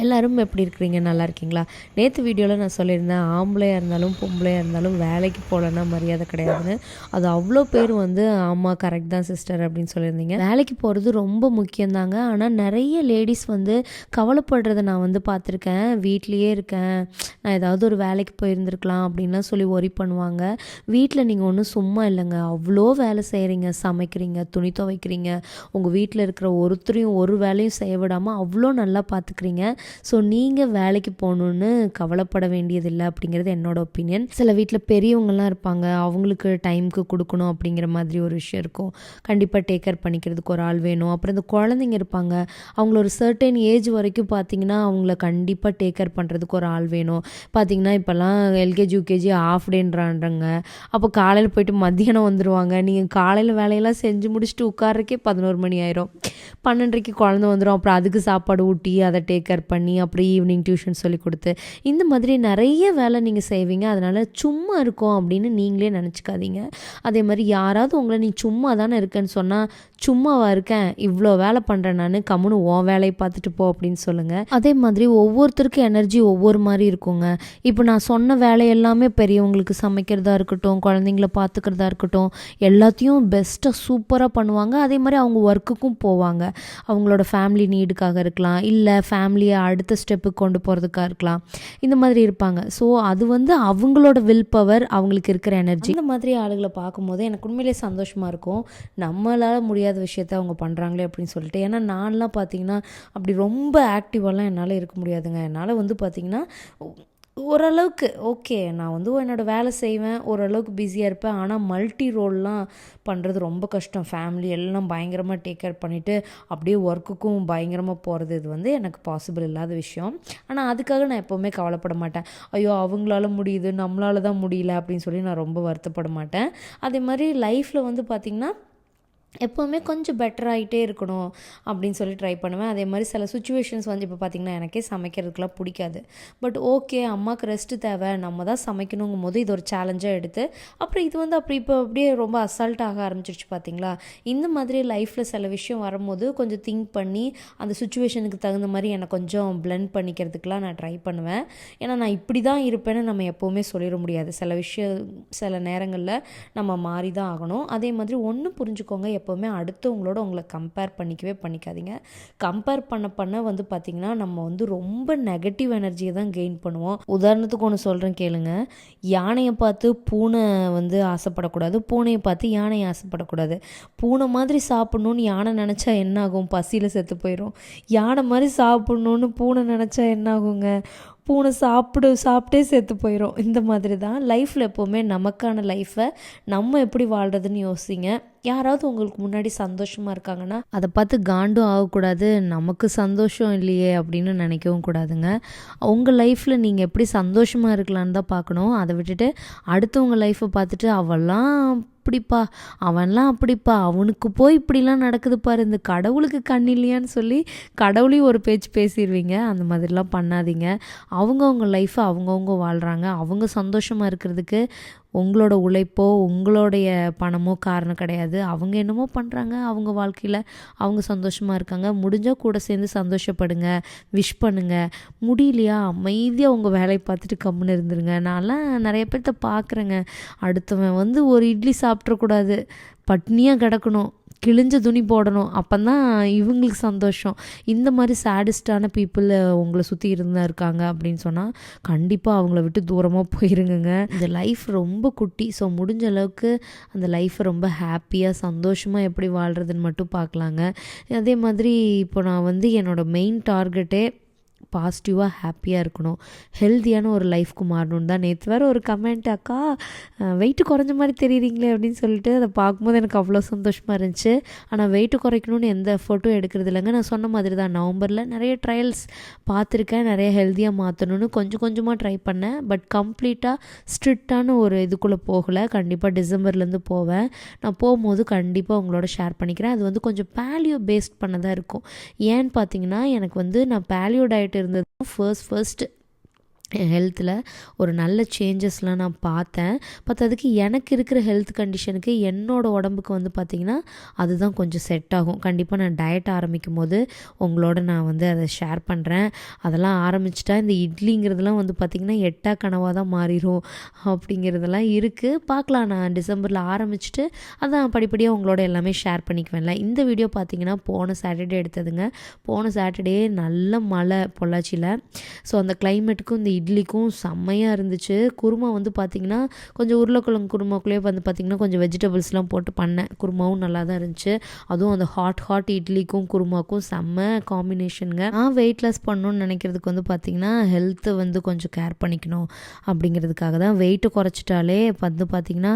எல்லோரும் எப்படி இருக்கிறீங்க? நல்லா இருக்கீங்களா? நேற்று வீடியோவில் நான் சொல்லியிருந்தேன் ஆம்பளையாக இருந்தாலும் பொம்பளையாக இருந்தாலும் வேலைக்கு போகலன்னா மரியாதை கிடையாதுன்னு. அது அவ்வளோ பேர் வந்து ஆமாம் கரெக்ட் தான் சிஸ்டர் அப்படின்னு சொல்லியிருந்தீங்க. வேலைக்கு போகிறது ரொம்ப முக்கியம்தாங்க. ஆனால் நிறைய லேடிஸ் வந்து கவலைப்படுறத நான் வந்து பார்த்துருக்கேன். வீட்லேயே இருக்கேன். நான் ஏதாவது ஒரு வேலைக்கு போயிருந்துருக்கலாம் அப்படின்லாம் சொல்லி ஒரி பண்ணுவாங்க. வீட்டில் நீங்கள் ஒன்றும் சும்மா இல்லைங்க. அவ்வளோ வேலை செய்கிறீங்க சமைக்கிறீங்க துணி துவைக்கிறீங்க. உங்கள் வீட்டில் இருக்கிற ஒருத்தரையும் ஒரு வேலையும் செய்ய விடாமல் அவ்வளோ நல்லா பார்த்துக்கிறீங்க. ஸோ நீங்கள் வேலைக்கு போகணுன்னு கவலைப்பட வேண்டியதில்லை அப்படிங்கிறது என்னோட ஒப்பீனியன் சில வீட்டில் பெரியவங்கலாம் இருப்பாங்க. அவங்களுக்கு டைமுக்கு கொடுக்கணும் அப்படிங்கிற மாதிரி ஒரு விஷயம் இருக்கும். கண்டிப்பாக டேக் கேர் பண்ணிக்கிறதுக்கு ஒரு ஆள் வேணும். அப்புறம் இந்த குழந்தைங்க இருப்பாங்க. அவங்கள ஒரு சர்டன் ஏஜ் வரைக்கும் பார்த்தீங்கன்னா அவங்கள கண்டிப்பாக டேக் கேர் பண்ணுறதுக்கு ஒரு ஆள் வேணும். பார்த்தீங்கன்னா இப்போல்லாம் எல்கேஜி யூகேஜி ஆஃப் டேன்றான்றாங்க அப்போ காலையில் போயிட்டு மத்தியானம் வந்துடுவாங்க நீங்கள் காலையில் வேலையெல்லாம் செஞ்சு முடிச்சுட்டு உட்கார்றக்கே பதினோரு மணி ஆயிரும். பன்னெண்டரைக்கு குழந்த வந்துடும் அப்புறம் அதுக்கு சாப்பாடு ஊட்டி அதை டேக் கேர் பண்ணி அப்புறம் ஈவினிங் டியூஷன் சொல்லி கொடுத்து இந்த மாதிரி நிறைய வேலை நீங்கள் செய்வீங்க. அதனால் சும்மா இருக்கோம் அப்படின்னு நீங்களே நினச்சிக்காதீங்க. அதே மாதிரி யாராவது உங்களை நீ சும்மா தானே இருக்கேன்னு சொன்னால் சும்மாவாக இருக்கேன். இவ்வளோ வேலை பண்ணுறேன் நான். கம்முன்னு உன் வேலையை பார்த்துட்டு போ அப்படின்னு சொல்லுங்கள் அதே மாதிரி ஒவ்வொருத்தருக்கும் எனர்ஜி ஒவ்வொரு மாதிரி இருக்குங்க. இப்போ நான் சொன்ன வேலை எல்லாமே பெரியவங்களுக்கு சமைக்கிறதா இருக்கட்டும் குழந்தைங்கள பார்த்துக்கிறதா இருக்கட்டும் எல்லாத்தையும் பெஸ்ட்டாக சூப்பராக பண்ணுவாங்க. அதே மாதிரி அவங்க ஒர்க்குக்கும் போவாங்க. அவங்களோட ஃபேமிலி நீடுக்காக இருக்கலாம். இல்லை ஃபேமிலியை அடுத்த ஸ்டெப்புக்கு கொண்டு போகிறதுக்காக இருக்கலாம். இந்த மாதிரி இருப்பாங்க. ஸோ அது வந்து அவங்களோட வில் பவர் அவங்களுக்கு இருக்கிற எனர்ஜி இந்த மாதிரி ஆளுகளை பார்க்கும்போது எனக்கு உண்மையிலே சந்தோஷமாக இருக்கும். நம்மளால் முடியாத விஷயத்த அவங்க பண்ணுறாங்களே அப்படின்னு சொல்லிட்டு. ஏன்னா நான்லாம் பார்த்தீங்கன்னா அப்படி ரொம்ப ஆக்டிவாலாம் என்னால் இருக்க முடியாதுங்க. என்னால் வந்து பார்த்தீங்கன்னா ஓரளவுக்கு ஓகே நான் வந்து என்னோடய வேலை செய்வேன் ஓரளவுக்கு பிஸியாக இருப்பேன். ஆனால் மல்டி ரோல்லாம் பண்ணுறது ரொம்ப கஷ்டம். ஃபேமிலி எல்லாம் பயங்கரமாக டேக் கேர் பண்ணிவிட்டு அப்படியே ஒர்க்குக்கும் பயங்கரமாக போகிறது இது வந்து எனக்கு பாசிபிள் இல்லாத விஷயம். ஆனால் அதுக்காக நான் எப்போவுமே கவலைப்பட மாட்டேன். ஐயோ அவங்களால முடியுது நம்மளால தான் முடியல அப்படின்னு சொல்லி நான் ரொம்ப வருத்தப்பட மாட்டேன். அதே மாதிரி லைஃப்பில் வந்து பார்த்திங்கன்னா எப்போவுமே கொஞ்சம் பெட்டராகிட்டே இருக்கணும் அப்படின்னு சொல்லி ட்ரை பண்ணுவேன். அதே மாதிரி சில சுச்சுவேஷன்ஸ் வந்து இப்போ பார்த்திங்கன்னா எனக்கே சமைக்கிறதுக்குலாம் பிடிக்காது. பட் ஓகே அம்மாவுக்கு ரெஸ்ட்டு தேவை நம்ம தான் சமைக்கணுங்கும் போது இது ஒரு சேலஞ்சாக எடுத்து அப்புறம் இது வந்து அப்படி இப்போ அப்படியே ரொம்ப அசால்ட் ஆக ஆரம்பிச்சிருச்சு பார்த்தீங்களா இந்த மாதிரி லைஃப்பில் சில விஷயம் வரும்போது கொஞ்சம் திங்க் பண்ணி அந்த சுச்சுவேஷனுக்கு தகுந்த மாதிரி என்னை கொஞ்சம் பிளெண்ட் பண்ணிக்கிறதுக்கெலாம் நான் ட்ரை பண்ணுவேன். ஏன்னா நான் இப்படி தான் இருப்பேன்னு நம்ம எப்போவுமே சொல்லிட முடியாது. சில விஷயம் சில நேரங்களில் நம்ம மாறி தான் ஆகணும். அதே மாதிரி ஒன்று புரிஞ்சுக்கோங்க எப்போவுமே அடுத்தவங்களோட உங்களை கம்பேர் பண்ணிக்கவே பண்ணிக்காதீங்க. கம்பேர் பண்ண பண்ண வந்து பார்த்திங்கன்னா நம்ம வந்து ரொம்ப நெகட்டிவ் எனர்ஜியை தான் கெயின் பண்ணுவோம். உதாரணத்துக்கு ஒன்று சொல்கிறேன் கேளுங்க. யானையை பார்த்து பூனை வந்து ஆசைப்படக்கூடாது. பூனையை பார்த்து யானை ஆசைப்படக்கூடாது. பூனை மாதிரி சாப்பிட்ணுன்னு யானை நினச்சா என்ன ஆகும்? பசியில் செத்து போயிடும் யானை மாதிரி சாப்பிட்ணுன்னு பூனை நினச்சா என்ன ஆகுங்க? பூனை சாப்பிடு சாப்பிட்டே சேர்த்து போயிடும் இந்த மாதிரி தான் லைஃப்பில் எப்போவுமே நமக்கான லைஃப்பை நம்ம எப்படி வாழ்கிறதுன்னு யோசிங்க. யாராவது உங்களுக்கு முன்னாடி சந்தோஷமாக இருக்காங்கன்னா அதை பார்த்து காண்டும் ஆகக்கூடாது. நமக்கு சந்தோஷம் இல்லையே அப்படின்னு நினைக்கவும் கூடாதுங்க. உங்கள் லைஃப்பில் நீங்கள் எப்படி சந்தோஷமாக இருக்கலான்னு தான் பார்க்கணும். அதை விட்டுட்டு அடுத்தவங்க லைஃப்பை பார்த்துட்டு அவெல்லாம் அப்படிப்பா அவன்லாம் அப்படிப்பா அவனுக்கு போய் இப்படிலாம் நடக்குது பாரு இந்த கடவுளுக்கு கண் இல்லையான்னு சொல்லி கடவுளையும் ஒரு பேச்சு பேசிடுவீங்க அந்த மாதிரிலாம் பண்ணாதீங்க. அவங்கவுங்க லைஃப்பை அவங்கவுங்க வாழ்கிறாங்க அவங்க சந்தோஷமாக இருக்கிறதுக்கு உங்களோட உழைப்போ உங்களுடைய பணமோ காரணம் கிடையாது. அவங்க என்னமோ பண்ணுறாங்க அவங்க வாழ்க்கையில் அவங்க சந்தோஷமாக இருக்காங்க. முடிஞ்சால் கூட சேர்ந்து சந்தோஷப்படுங்க விஷ் பண்ணுங்கள் முடியலையா? அமைதியாக உங்கள் வேலையை பார்த்துட்டு கம்முன்னு இருந்துருங்க. நான்லாம் நிறைய பேர்த்த பார்க்குறேங்க. அடுத்தவன் வந்து ஒரு இட்லி சாப்பிட்றக்கூடாது. பட்னியாக கிடக்கணும். கிழிஞ்ச துணி போடணும். அப்போ தான் இவங்களுக்கு சந்தோஷம். இந்த மாதிரி சேடஸ்டான பீப்புள் உங்களை சுற்றி இருந்தா இருக்காங்க அப்படின்னு சொன்னால் கண்டிப்பாக அவங்கள விட்டு தூரமாக போயிருங்க இந்த லைஃப் ரொம்ப குட்டி. ஸோ முடிஞ்ச அளவுக்கு அந்த லைஃப்பை ரொம்ப ஹாப்பியாக சந்தோஷமாக எப்படி வாழ்கிறதுன்னு மட்டும் பார்க்கலாங்க. அதே மாதிரி இப்போ நான் வந்து என்னோடய மெயின் டார்கெட்டே பாசிட்டிவாக ஹாப்பியாக இருக்கணும். ஹெல்த்தியான ஒரு லைஃப்க்கு மாறணும்னு தான் நேற்று வேறு ஒரு கமெண்ட் அக்கா வெயிட்டு குறைஞ்ச மாதிரி தெரியுறீங்களே? அப்படின்னு சொல்லிட்டு அதை பார்க்கும்போது எனக்கு அவ்வளோ சந்தோஷமாக இருந்துச்சு. ஆனால் வெயிட்டு குறைக்கணும்னு எந்த ஃபோட்டோ எடுக்கிறது இல்லைங்க. நான் சொன்ன மாதிரி தான் நவம்பரில் நிறைய ட்ரையல்ஸ் பார்த்துருக்கேன். நிறைய ஹெல்த்தியாக மாற்றணும்னு கொஞ்சம் கொஞ்சமாக ட்ரை பண்ணேன். பட் கம்ப்ளீட்டாக ஸ்ட்ரிக்டான ஒரு இதுக்குள்ளே போகலை. கண்டிப்பாக டிசம்பர்லேருந்து போவேன். நான் போகும்போது கண்டிப்பாக உங்களோட ஷேர் பண்ணிக்கிறேன். அது வந்து கொஞ்சம் பேலியோ பேஸ்ட் பண்ணதாக இருக்கும். ஏன்னு பார்த்தீங்கன்னா எனக்கு வந்து நான் பேலியோ டயட் இருந்தது ஃபர்ஸ்ட் ஃபர்ஸ்ட் என் ஹெல்த்தில் ஒரு நல்ல சேஞ்சஸ்லாம் நான் பார்த்தேன். பார்த்ததுக்கு எனக்கு இருக்கிற ஹெல்த் கண்டிஷனுக்கு என்னோடய உடம்புக்கு வந்து பார்த்திங்கன்னா அதுதான் கொஞ்சம் செட் ஆகும். கண்டிப்பாக நான் டயட் ஆரம்பிக்கும் போது உங்களோட நான் வந்து அதை ஷேர் பண்ணுறேன் அதெல்லாம் ஆரம்பிச்சிட்டா இந்த இட்லிங்கிறதுலாம் வந்து பார்த்திங்கன்னா எட்டா கனவாக தான் மாறிடும் அப்படிங்கிறதெல்லாம் இருக்குது பார்க்கலாம். நான் டிசம்பரில் ஆரம்பிச்சுட்டு அதான் படிப்படியாக உங்களோட எல்லாமே ஷேர் பண்ணிக்குவேன்ல. இந்த வீடியோ பார்த்திங்கன்னா போன சாட்டர்டே எடுத்ததுங்க. போன சாட்டர்டே நல்ல மழை பொள்ளாச்சியில். ஸோ அந்த கிளைமேட்டுக்கும் இந்த இட்லிக்கும் செம்மையாக இருந்துச்சு. குருமா வந்து பார்த்திங்கன்னா கொஞ்சம் உருளைக்கிழங்கு குருமாக்குள்ளேயே வந்து பார்த்திங்கன்னா கொஞ்சம் வெஜிடபிள்ஸ்லாம் போட்டு பண்ணேன் குருமாவும் நல்லா தான் இருந்துச்சு. அதுவும் அந்த ஹாட் ஹாட் இட்லிக்கும் குருமாக்கும் செம்ம காம்பினேஷனுங்க நான் வெயிட் லாஸ் பண்ணணும்னு நினைக்கிறதுக்கு வந்து பார்த்திங்கன்னா ஹெல்த்தை வந்து கொஞ்சம் கேர் பண்ணிக்கணும் அப்படிங்கிறதுக்காக தான். வெயிட்டு குறைச்சிட்டாலே வந்து பார்த்திங்கன்னா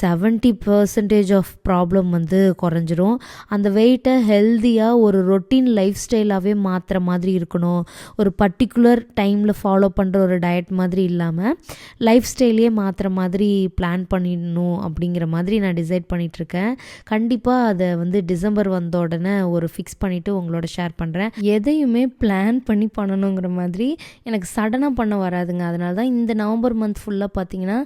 செவன்ட்டி பர்சன்டேஜ் ஆஃப் ப்ராப்ளம் வந்து குறைஞ்சிரும். அந்த வெயிட்டை ஹெல்த்தியாக ஒரு ரொட்டீன் லைஃப் ஸ்டைலாகவே மாற்றுற மாதிரி இருக்கணும். ஒரு பர்டிகுலர் டைமில் ஃபாலோ பண்ணுற ஒரு டயட் மாதிரி இல்லாமல் லைஃப் ஸ்டைலையே மாற்றுற மாதிரி பிளான் பண்ணிடணும் அப்படிங்கிற மாதிரி நான் டிசைட் பண்ணிகிட்ருக்கேன் கண்டிப்பாக அதை வந்து டிசம்பர் வந்த உடனே ஒரு ஃபிக்ஸ் பண்ணிவிட்டு உங்களோட ஷேர் பண்ணுறேன் எதையுமே பிளான் பண்ணி பண்ணணுங்கிற மாதிரி எனக்கு சடனாக பண்ண வராதுங்க. அதனால தான் இந்த நவம்பர் மந்த் ஃபுல்லாக பார்த்தீங்கன்னா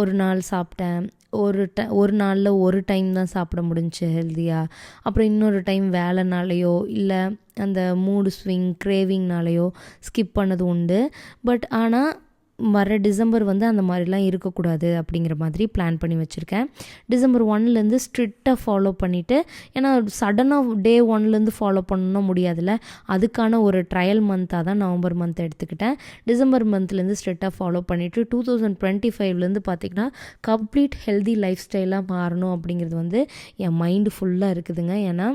ஒரு நாள் சாப்பிட்டேன். ஒரு ட ஒரு நாளில் ஒரு டைம் தான் சாப்பிட முடிஞ்சு ஹெல்த்தியாக அப்புறம் இன்னொரு டைம் வேலைனாலேயோ இல்லை அந்த மூடு ஸ்விங் கிரேவிங்னாலேயோ ஸ்கிப் பண்ணது உண்டு. பட் ஆனால் வர டிசம்பர் வந்து அந்த மாதிரிலாம் இருக்கக்கூடாது அப்படிங்கிற மாதிரி பிளான் பண்ணி வச்சுருக்கேன். டிசம்பர் ஒன்லேருந்து ஸ்ட்ரிக்டாக ஃபாலோ பண்ணிவிட்டு ஏன்னா சடனாக டே ஒன்லேருந்து ஃபாலோ பண்ணணும் முடியாதுல்ல. அதுக்கான ஒரு ட்ரையல் மந்த்தாக தான் நவம்பர் மந்த் எடுத்துக்கிட்டேன். டிசம்பர் மந்த்லேருந்து ஸ்ட்ரிக்டாக ஃபாலோ பண்ணிவிட்டு டூ தௌசண்ட் டுவெண்ட்டி ஃபைவ்லேருந்து பார்த்திங்கன்னா கம்ப்ளீட் ஹெல்தி லைஃப் ஸ்டைலாக மாறணும் அப்படிங்கிறது வந்து என் மைண்டு ஃபுல்லாக இருக்குதுங்க. ஏன்னா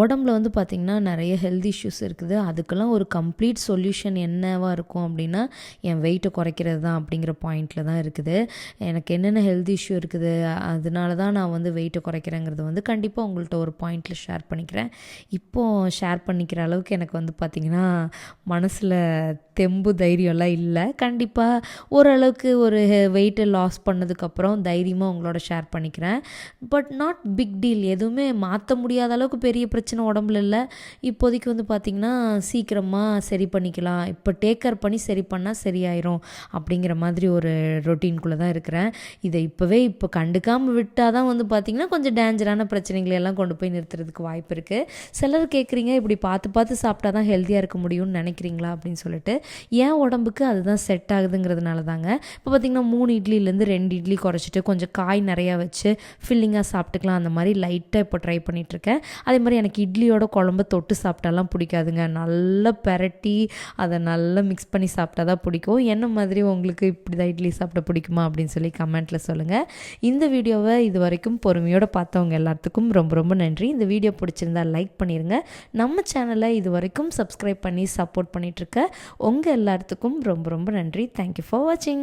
உடம்புல வந்து பார்த்திங்கன்னா நிறைய ஹெல்த் இஷ்யூஸ் இருக்குது. அதுக்கெல்லாம் ஒரு கம்ப்ளீட் சொல்யூஷன் என்னவாக இருக்கும் அப்படின்னா என் வெயிட்டை குறைக்கிறது தான் அப்படிங்கிற பாயிண்டில் தான் இருக்குது. எனக்கு என்னென்ன ஹெல்த் இஷ்யூ இருக்குது அதனால தான் நான் வந்து வெயிட்டை குறைக்கிறேங்கிறது வந்து கண்டிப்பாக உங்கள்கிட்ட ஒரு பாயிண்டில் ஷேர் பண்ணிக்கிறேன். இப்போது ஷேர் பண்ணிக்கிற அளவுக்கு எனக்கு வந்து பார்த்திங்கன்னா மனசில் தெம்பு தைரியம்லாம் இல்லை. கண்டிப்பாக ஓரளவுக்கு ஒரு வெயிட்டை லாஸ் பண்ணதுக்கப்புறம் தைரியமாக உங்களோட ஷேர் பண்ணிக்கிறேன். பட் நாட் பிக் டீல் எதுவுமே மாற்ற முடியாத அளவுக்கு பெரிய பிரச்சனை பிரச்சனை உடம்புல இல்லை. இப்போதைக்கு வந்து பார்த்திங்கன்னா சீக்கிரமாக சரி பண்ணிக்கலாம். இப்போ டேக்கர் பண்ணி சரி பண்ணால் சரியாயிரும் அப்படிங்கிற மாதிரி ஒரு ரொட்டீன்குள்ளே தான் இருக்கிறேன். இதை இப்போவே இப்போ கண்டுக்காமல் விட்டால் தான் வந்து பார்த்திங்கன்னா கொஞ்சம் டேஞ்சரான பிரச்சனைகளை எல்லாம் கொண்டு போய் நிறுத்துறதுக்கு வாய்ப்பு இருக்குது சிலர் கேட்குறீங்க இப்படி பார்த்து பார்த்து சாப்பிட்டா தான் ஹெல்த்தியாக இருக்க முடியும்னு நினைக்கிறீங்களா அப்படின்னு சொல்லிட்டு ஏன் உடம்புக்கு அதுதான் செட் ஆகுதுங்கிறதுனால தாங்க. இப்போ பார்த்திங்கன்னா மூணு இட்லிலேருந்து ரெண்டு இட்லி குறைச்சிட்டு கொஞ்சம் காய் நிறையா வச்சு ஃபில்லிங்காக சாப்பிட்டுக்கலாம். அந்த மாதிரி லைட்டாக இப்போ ட்ரை பண்ணிகிட்ருக்கேன் அதே மாதிரி எனக்கு எனக்கு இட்லியோட குழம்பு தொட்டு சாப்பிட்டாலாம் பிடிக்காதுங்க. நல்லா பெரட்டி அதை நல்லா மிக்ஸ் பண்ணி சாப்பிட்டா தான் பிடிக்கும். என்ன மாதிரி உங்களுக்கு இப்படி தான் இட்லி சாப்பிட பிடிக்குமா அப்படின்னு சொல்லி கமெண்ட்டில் சொல்லுங்கள் இந்த வீடியோவை இது வரைக்கும் பொறுமையோடு பார்த்தவங்க எல்லாத்துக்கும் ரொம்ப ரொம்ப நன்றி. இந்த வீடியோ பிடிச்சிருந்தா லைக் பண்ணிடுங்க நம்ம சேனலை இது வரைக்கும் சப்ஸ்கிரைப் பண்ணி சப்போர்ட் பண்ணிகிட்ருக்க உங்கள் எல்லாத்துக்கும் ரொம்ப ரொம்ப நன்றி. தேங்க்யூ ஃபார் வாட்சிங்